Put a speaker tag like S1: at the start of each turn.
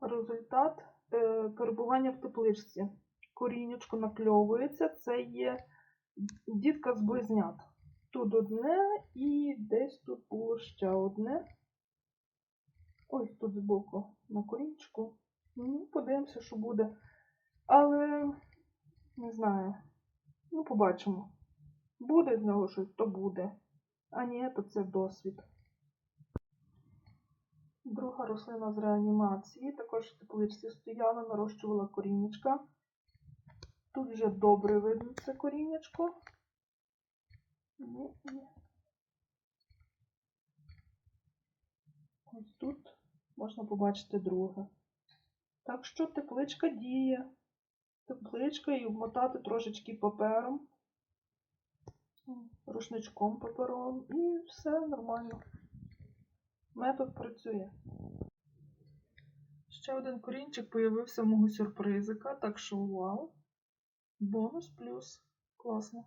S1: результат е, перебування в тепличці. Корінечко накльовується, це є дітка з близнят. Тут одне і десь тут було ще одне. Ось тут збоку на корінчику. Ну, подивимося, що буде. Але не знаю. Ну, побачимо. Буде з нього щось, то буде. А ні, то це досвід. Друга рослина з реанімації. Також в тепличці стояла, нарощувала корінечка. Тут вже добре видно це корінечко. Ось тут можна побачити друге. Так що тепличка діє. Тепличка і обмотати трошечки папером, рушничком паперовим, і все нормально. Метод працює. Ще один корінчик появився в мого сюрпризика, так що вау. Бонус плюс. Класно.